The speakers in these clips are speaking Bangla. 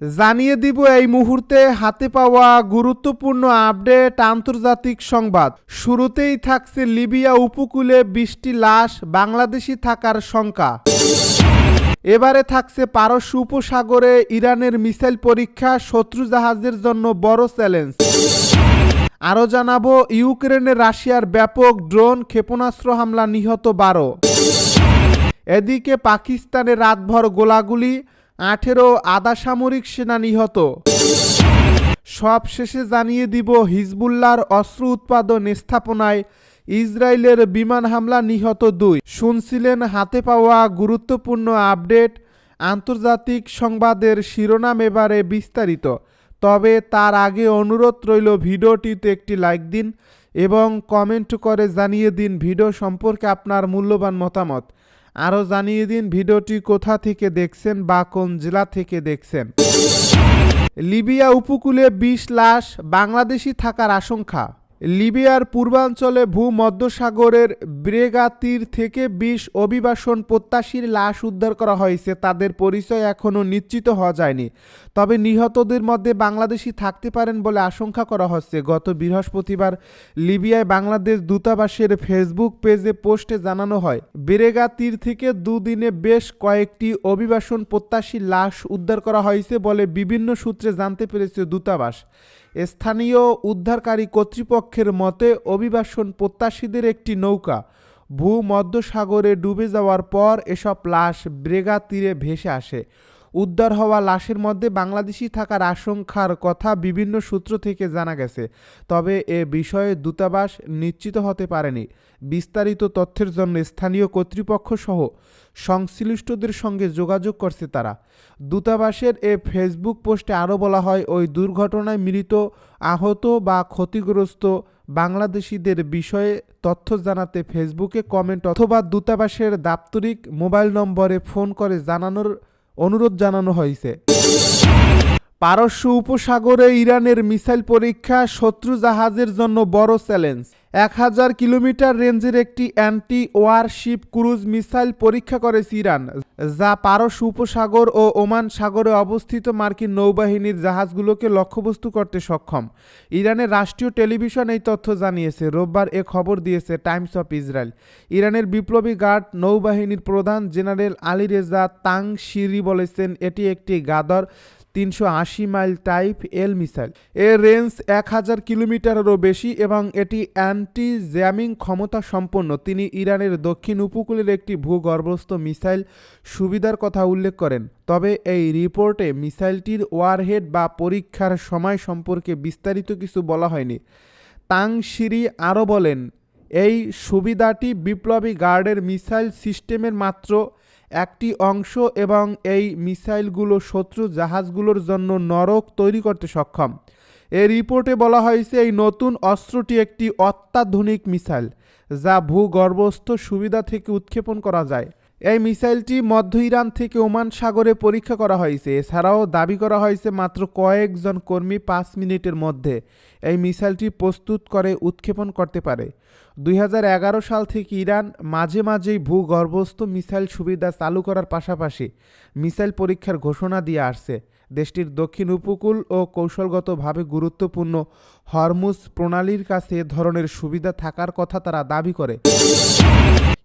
জানিয়ে দিব এই মুহূর্তে হাতে পাওয়া গুরুত্বপূর্ণ আপডেট আন্তর্জাতিক সংবাদ। শুরুতেই থাকছে লিবিয়া উপকূলে বৃষ্টি লাশ বাংলাদেশি থাকার শঙ্কা। এবারে থাকছে পারস্য উপসাগরে ইরানের মিসাইল পরীক্ষা শত্রু জাহাজের জন্য বড় চ্যালেঞ্জ। আরও জানাব, ইউক্রেনে রাশিয়ার ব্যাপক ড্রোন ক্ষেপণাস্ত্র হামলা নিহত বারো। এদিকে পাকিস্তানে রাতভর গোলাগুলি আঠেরো আধা সামরিক সেনা নিহত। সব শেষে জানিয়ে দিব হিজবুল্লাহর অস্ত্র উৎপাদন স্থাপনায় ইসরায়েলের বিমান হামলা নিহত দুই। শুনছিলেন হাতে পাওয়া গুরুত্বপূর্ণ আপডেট, আন্তর্জাতিক সংবাদের শিরোনাম এবারে বিস্তারিত। তবে তার আগে অনুরোধ রইল ভিডিওটিতে একটি লাইক দিন এবং কমেন্ট করে জানিয়ে দিন ভিডিও সম্পর্কে আপনার মূল্যবান মতামত। আরও জানিয়ে দিন ভিডিওটি কোথা থেকে দেখছেন বা কোন জেলা থেকে দেখছেন। লিবিয়া উপকূলে বিশ লাশ, বাংলাদেশি থাকার আশঙ্কা। লিবিয়ার পূর্বাঞ্চলে ভূমধ্যসাগরের ব্রেগা তীর থেকে বিশ অভিবাসন প্রত্যাশীর লাশ উদ্ধার করা হয়েছে। তাদের পরিচয় এখনও নিশ্চিত হওয়া যায়নি। তবে নিহতদের মধ্যে বাংলাদেশি থাকতে পারেন বলে আশঙ্কা করা হচ্ছে। গত বৃহস্পতিবার লিবিয়ায় বাংলাদেশ দূতাবাসের ফেসবুক পেজে পোস্টে জানানো হয়, বেরেগা তীর থেকে দুদিনে বেশ কয়েকটি অভিবাসন প্রত্যাশী লাশ উদ্ধার করা হয়েছে বলে বিভিন্ন সূত্রে জানতে পেরেছে দূতাবাস। স্থানীয় উদ্ধারকারী কর্তৃপক্ষের মতে, অভিবাসন প্রত্যাশীদের একটি নৌকা ভূমধ্যসাগরে ডুবে যাওয়ার পর এসব লাশ ব্রেগা তীরে ভেসে আসে। উদ্ধার হওয়া লাশের মধ্যে বাংলাদেশি থাকার আশঙ্কার কথা বিভিন্ন সূত্র থেকে জানা গেছে। তবে এ বিষয়ে দূতাবাস নিশ্চিত হতে পারেনি। বিস্তারিত তথ্যের জন্য স্থানীয় কর্তৃপক্ষ সহ সংশ্লিষ্টদের সঙ্গে যোগাযোগ করছে তারা। দূতাবাসের এ ফেসবুক পোস্টে আরও বলা হয়, ওই দুর্ঘটনায় মৃত, আহত বা ক্ষতিগ্রস্ত বাংলাদেশিদের বিষয়ে তথ্য জানাতে ফেসবুকে কমেন্ট অথবা দূতাবাসের দাপ্তরিক মোবাইল নম্বরে ফোন করে জানানোর অনুরোধ জানানো হয়েছে। পারস্য উপসাগরে ইরানের মিসাইল পরীক্ষা শত্রু জাহাজের জন্য বড় চ্যালেঞ্জ। এক হাজার কিলোমিটার রেঞ্জের একটি অ্যান্টি ওয়ারশিপ ক্রুজ মিসাইল পরীক্ষা করেছে ইরান, যা পারস্য উপসাগর ও ওমান সাগরে অবস্থিত মার্কিন নৌবাহিনীর জাহাজগুলোকে লক্ষ্যবস্তু করতে সক্ষম। ইরানের রাষ্ট্রীয় টেলিভিশন এই তথ্য জানিয়েছে। রোববার এ খবর দিয়েছে টাইমস অফ ইসরায়েল। ইরানের বিপ্লবী গার্ড নৌবাহিনীর প্রধান general Ali Reza Tangsiri বলেছেন, এটি একটি গাদর তিনশো আশি মাইল টাইপ এল মিসাইল। এর রেঞ্জ এক হাজার কিলোমিটারেরও বেশি এবং এটি অ্যান্টি জ্যামিং ক্ষমতা সম্পন্ন। তিনি ইরানের দক্ষিণ উপকূলের একটি ভূগর্ভস্থ মিসাইল সুবিধার কথা উল্লেখ করেন। তবে এই রিপোর্টে মিসাইলটির ওয়ারহেড বা পরীক্ষার সময় সম্পর্কে বিস্তারিত কিছু বলা হয়নি। তাং শিরি আরও বলেন, এই সুবিধাটি বিপ্লবী গার্ডের মিসাইল সিস্টেমের মাত্র একটি অংশ এবং এই মিসাইলগুলো শত্রু জাহাজগুলোর জন্য নরক তৈরি করতে সক্ষম। এই রিপোর্টে বলা হয়েছে, এই নতুন অস্ত্রটি একটি অত্যাধুনিক মিসাইল, যা ভূগর্ভস্থ সুবিধা থেকে উৎক্ষেপণ করা যায়। এই মিসাইলটি মধ্য ইরান থেকে ওমান সাগরে পরীক্ষা করা হয়েছে। এছাড়াও দাবি করা হয়েছে মাত্র কয়েকজন কর্মী পাঁচ মিনিটের মধ্যে এই মিসাইলটি প্রস্তুত করে উৎক্ষেপণ করতে পারে। দুই হাজার এগারো সাল থেকে ইরান মাঝে মাঝেই ভূগর্ভস্থ মিসাইল সুবিধা চালু করার পাশাপাশি মিসাইল পরীক্ষার ঘোষণা দিয়ে আসছে। দেশটির দক্ষিণ উপকূল ও কৌশলগতভাবে গুরুত্বপূর্ণ হরমুজ প্রণালীর কাছে ধরনের সুবিধা থাকার কথা তারা দাবি করে।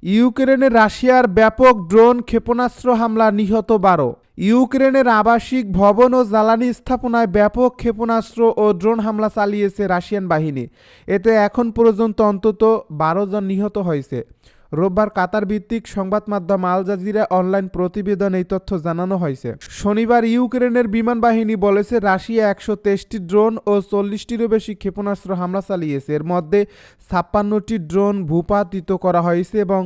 ইউক্রেনে রাশিয়ার ব্যাপক ড্রোন ক্ষেপণাস্ত্র হামলা নিহত বারো। ইউক্রেনের আবাসিক ভবন ও জ্বালানি স্থাপনায় ব্যাপক ক্ষেপণাস্ত্র ও ড্রোন হামলা চালিয়েছে রাশিয়ান বাহিনী। এতে এখন পর্যন্ত অন্তত বারো জন নিহত হয়েছে। রোববার কাতার ভিত্তিক সংবাদ মাধ্যম আল জাজিরা অনলাইন প্রতিবেদন এই তথ্য জানানো হয়েছে। শনিবার ইউক্রেনের বিমান বাহিনী বলেছে, রাশিয়া একশো তেইশটি ড্রোন ও চল্লিশটিরও বেশি ক্ষেপণাস্ত্র হামলা চালিয়েছে। এর মধ্যে ছাপ্পান্নটি ড্রোন ভূপাতিত করা হয়েছে এবং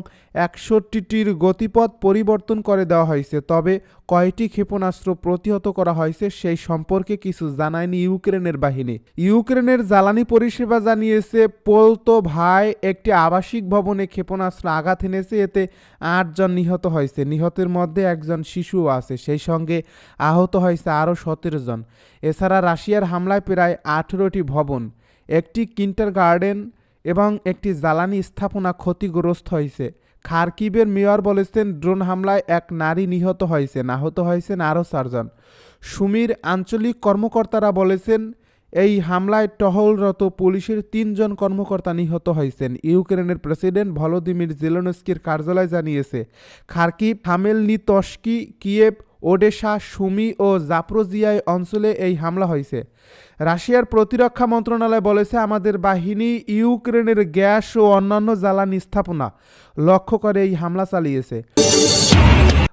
একষট্টিটির গতিপথ পরিবর্তন করে দেওয়া হয়েছে। তবে কয়টি ক্ষেপণাস্ত্র প্রতিহত করা হয়েছে সেই সম্পর্কে কিছু জানায়নি ইউক্রেনের বাহিনী। ইউক্রেনের জ্বালানি পরিষেবা জানিয়েছে পোলতো ভাই একটি আবাসিক ভবনে ক্ষেপণাস্ত্র আঘাত এনেছে, এতে আটজন নিহত হয়েছে। নিহতের মধ্যে একজন শিশুও আছে, সেই সঙ্গে আহত হয়েছে আরও সতেরো জন। এছাড়া রাশিয়ার হামলায় প্রায় আঠেরোটি ভবন, একটি কিন্টার গার্ডেন এবং একটি জ্বালানি স্থাপনা ক্ষতিগ্রস্ত হয়েছে। খারকিবের মেয়র বলেছেন, ড্রোন হামলায় এক নারী নিহত হয়েছেন আহত হয়েছেন আরও চারজন। সুমির আঞ্চলিক কর্মকর্তারা বলেছেন এই হামলায় টহলরত পুলিশের তিনজন কর্মকর্তা নিহত হয়েছেন। ইউক্রেনের প্রেসিডেন্ট ভলোদিমির জেলেনস্কির কার্যালয় জানিয়েছে, Kharkiv Khmelnytskyi Kyiv, Odesa, Sumy ও জাপ্রোজিয়ায় অঞ্চলে এই হামলা হয়েছে। রাশিয়ার প্রতিরক্ষা মন্ত্রণালয় বলেছে, আমাদের বাহিনী ইউক্রেনের গ্যাস ও অন্যান্য জ্বালানি স্থাপনা লক্ষ্য করে এই হামলা চালিয়েছে।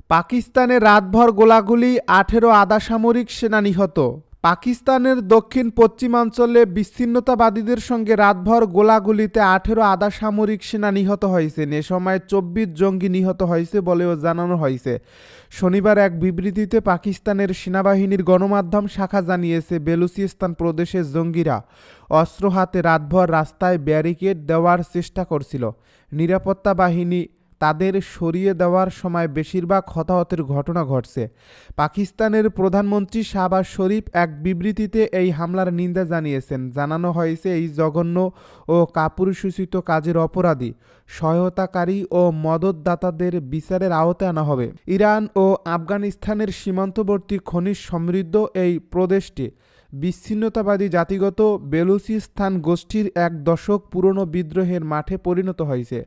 পাকিস্তানে রাতভর গোলাগুলি, আঠেরো আধা সামরিক সেনা নিহত। পাকিস্তানের দক্ষিণ পশ্চিমাঞ্চলে বিচ্ছিন্নতাবাদীদের সঙ্গে রাতভর গোলাগুলিতে আঠেরো আধা সামরিক সেনা নিহত হয়েছেন এ সময় চব্বিশ জঙ্গি নিহত হয়েছে বলেও জানানো হয়েছে। শনিবার এক বিবৃতিতে পাকিস্তানের সেনাবাহিনীর গণমাধ্যম শাখা জানিয়েছে, বেলুচিস্তান প্রদেশের জঙ্গিরা অস্ত্র হাতে রাতভর রাস্তায় ব্যারিকেড দেওয়ার চেষ্টা করছিল। নিরাপত্তা বাহিনী তাদের সরিয়ে দেওয়ার সময় বেশিরভাগ হতাহতের ঘটনা ঘটছে। পাকিস্তানের প্রধানমন্ত্রী শাহবাজ শরীফ এক বিবৃতিতে এই হামলার নিন্দা জানিয়েছেন। জানানো হয়েছে এই জঘন্য ও কাপুরুষোচিত কাজের অপরাধী, সহায়তাকারী ও মদতদাতাদের বিচারের আওতায় আনা হবে। ইরান ও আফগানিস্তানের সীমান্তবর্তী খনিজ সমৃদ্ধ এই প্রদেশটি বিচ্ছিন্নতাবাদী জাতিগত বেলুচিস্তান গোষ্ঠীর এক দশক পুরনো বিদ্রোহের মাঠে পরিণত হয়েছে।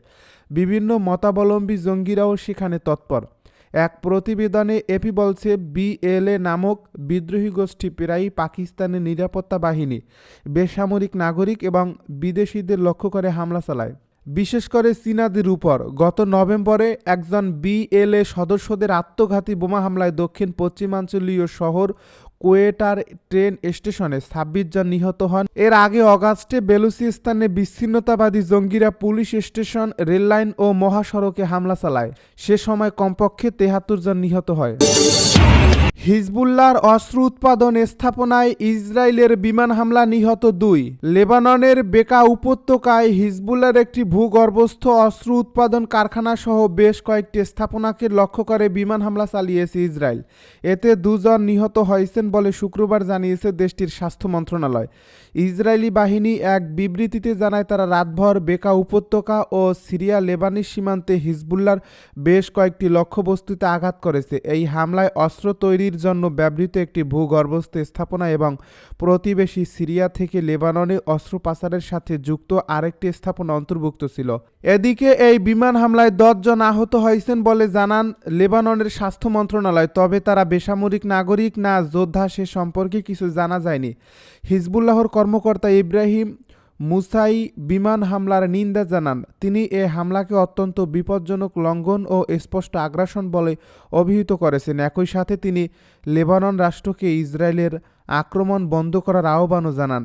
বিভিন্ন মতাবলম্বী জঙ্গিরাও সেখানে তৎপর। এক প্রতিবেদনে এপি বলছে বিএলএ নামক বিদ্রোহী গোষ্ঠী প্রায়ই পাকিস্তানের নিরাপত্তা বাহিনী, বেসামরিক নাগরিক এবং বিদেশিদের লক্ষ্য করে হামলা চালায়। বিশেষ করে চীনাদের উপর, গত নভেম্বরে একজন বিএলএ সদস্যদের আত্মঘাতী বোমা হামলায় দক্ষিণ পশ্চিমাঞ্চলীয় শহর কোয়েটার ট্রেন স্টেশনে ছাব্বিশ জন নিহত হন। এর আগে অগাস্টে বেলুচিস্তানে বিচ্ছিন্নতাবাদী জঙ্গিরা পুলিশ স্টেশন, রেললাইন ও মহাসড়কে হামলা চালায়। সে সময় কমপক্ষে তেহাত্তর জন নিহত হয়। হিজবুল্লাহর অস্ত্র উৎপাদন স্থাপনায় ইসরায়েলের বিমান হামলা নিহত দুই। লেবাননের বেকা উপত্যকায় হিজবুল্লার একটি ভূগর্ভস্থ অস্ত্র উৎপাদন কারখানা সহ বেশ কয়েকটি স্থাপনাকে লক্ষ্য করে বিমান হামলা চালিয়েছে ইসরায়েল। এতে দুজন নিহত হয়েছেন বলে শুক্রবার জানিয়েছে দেশটির স্বাস্থ্য মন্ত্রণালয়। ইসরায়েলি বাহিনী এক বিবৃতিতে জানায়, তারা রাতভর বেকা উপত্যকা ও সিরিয়া লেবানি সীমান্তে হিজবুল্লার বেশ কয়েকটি লক্ষ্যবস্তুতে আঘাত করেছে। এই হামলায় অস্ত্র তৈরির জন্য ব্যবহৃত একটি ভূগর্ভস্থ স্থাপনা এবং প্রতিবেশী সিরিয়া থেকে লেবাননে অস্ত্র পাচারের সাথে যুক্ত আরেকটি স্থাপনা অন্তর্ভুক্ত ছিল। এদিকে এই বিমান হামলায় দশজন আহত হয়েছেন বলে জানান লেবাননের স্বাস্থ্য মন্ত্রণালয়, তবে তারা বেসামরিক নাগরিক না, যোদ্ধা সে সম্পর্কে কিছু জানা যায়নি। হিজবুল্লাহর কর্মকর্তা ইব্রাহিম মুসাই বিমান হামলার নিন্দা জানান। তিনি এ হামলাকে অত্যন্ত বিপজ্জনক লঙ্ঘন ও স্পষ্ট আগ্রাসন বলে অভিহিত করেছেন। একই সাথে তিনি লেবানন রাষ্ট্রকে ইসরায়েলের আক্রমণ বন্ধ করার আহ্বানও জানান।